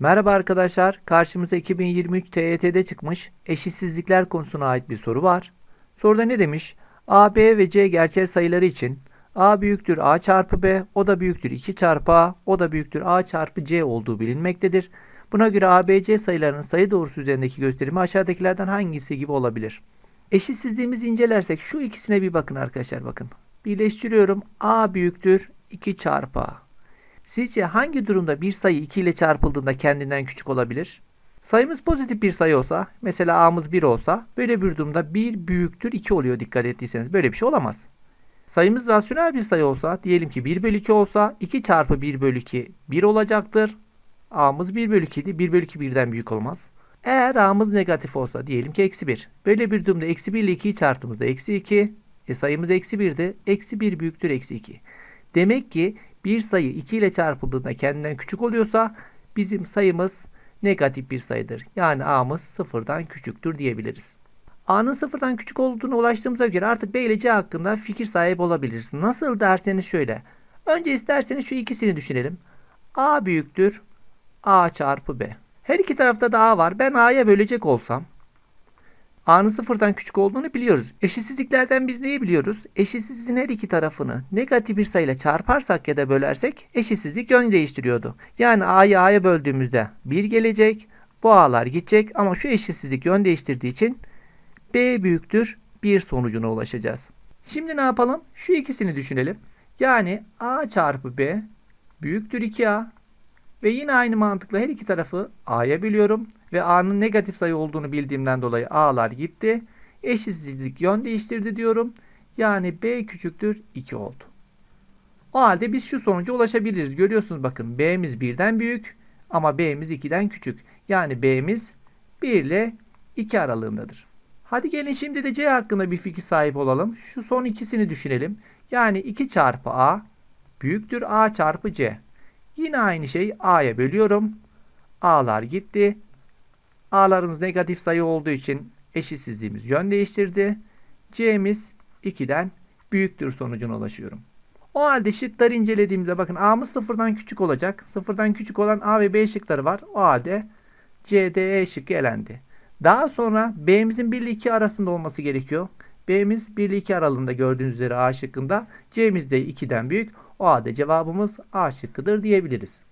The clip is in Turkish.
Merhaba arkadaşlar. Karşımıza 2023 TYT'de çıkmış eşitsizlikler konusuna ait bir soru var. Soruda ne demiş? A, B ve C gerçel sayıları için A büyüktür A çarpı B, o da büyüktür 2 çarpı A, o da büyüktür A çarpı C olduğu bilinmektedir. Buna göre A, B, C sayılarının sayı doğrusu üzerindeki gösterimi aşağıdakilerden hangisi gibi olabilir? Eşitsizliğimizi incelersek şu ikisine bir bakın arkadaşlar bakın. Birleştiriyorum. A büyüktür 2 çarpı A. Sizce hangi durumda bir sayı 2 ile çarpıldığında kendinden küçük olabilir? Sayımız pozitif bir sayı olsa, mesela a'mız 1 olsa, böyle bir durumda 1 büyüktür 2 oluyor dikkat ettiyseniz. Böyle bir şey olamaz. Sayımız rasyonel bir sayı olsa, diyelim ki 1 bölü 2 olsa, 2 çarpı 1 bölü 2 1 olacaktır. a'mız 1 bölü 2 idi. 1 bölü 2 birden büyük olmaz. Eğer a'mız negatif olsa, diyelim ki eksi 1. Böyle bir durumda eksi 1 ile 2'yi çarptığımızda eksi 2. E sayımız eksi 1'di. Eksi 1 büyüktür eksi 2. Demek ki bir sayı 2 ile çarpıldığında kendinden küçük oluyorsa bizim sayımız negatif bir sayıdır. Yani a'mız sıfırdan küçüktür diyebiliriz. A'nın sıfırdan küçük olduğuna ulaştığımıza göre artık B ile C hakkında fikir sahibi olabiliriz. Nasıl derseniz şöyle. Önce isterseniz şu ikisini düşünelim. A büyüktür A çarpı B. Her iki tarafta da A var. Ben A'ya bölecek olsam A'nın sıfırdan küçük olduğunu biliyoruz. Eşitsizliklerden biz neyi biliyoruz? Eşitsizliğin her iki tarafını negatif bir sayıyla çarparsak ya da bölersek eşitsizlik yön değiştiriyordu. Yani A'yı A'ya böldüğümüzde 1 gelecek. Bu A'lar gidecek ama şu eşitsizlik yön değiştirdiği için B büyüktür 1 sonucuna ulaşacağız. Şimdi ne yapalım? Şu ikisini düşünelim. Yani A çarpı B büyüktür 2A ve yine aynı mantıkla her iki tarafı A'ya biliyorum ve A'nın negatif sayı olduğunu bildiğimden dolayı A'lar gitti. Eşitsizlik yön değiştirdi diyorum. Yani B küçüktür 2 oldu. O halde biz şu sonuca ulaşabiliriz. Görüyorsunuz bakın B'miz 1'den büyük ama B'miz 2'den küçük. Yani B'miz 1 ile 2 aralığındadır. Hadi gelin şimdi de C hakkında bir fikir sahip olalım. Şu son ikisini düşünelim. Yani 2 çarpı A büyüktür A çarpı C. Yine aynı şey A'ya bölüyorum. A'lar gitti. A'larımız negatif sayı olduğu için eşitsizliğimiz yön değiştirdi. C'miz 2'den büyüktür sonucuna ulaşıyorum. O halde şıkları incelediğimizde bakın A'mız sıfırdan küçük olacak. Sıfırdan küçük olan A ve B şıkları var. O halde C, D, E şıkkı elendi. Daha sonra B'mizin 1 ile 2 arasında olması gerekiyor. B'miz 1 ile 2 aralığında gördüğünüz üzere A şıkkında. C'miz de 2'den büyük. O halde cevabımız A şıkkıdır diyebiliriz.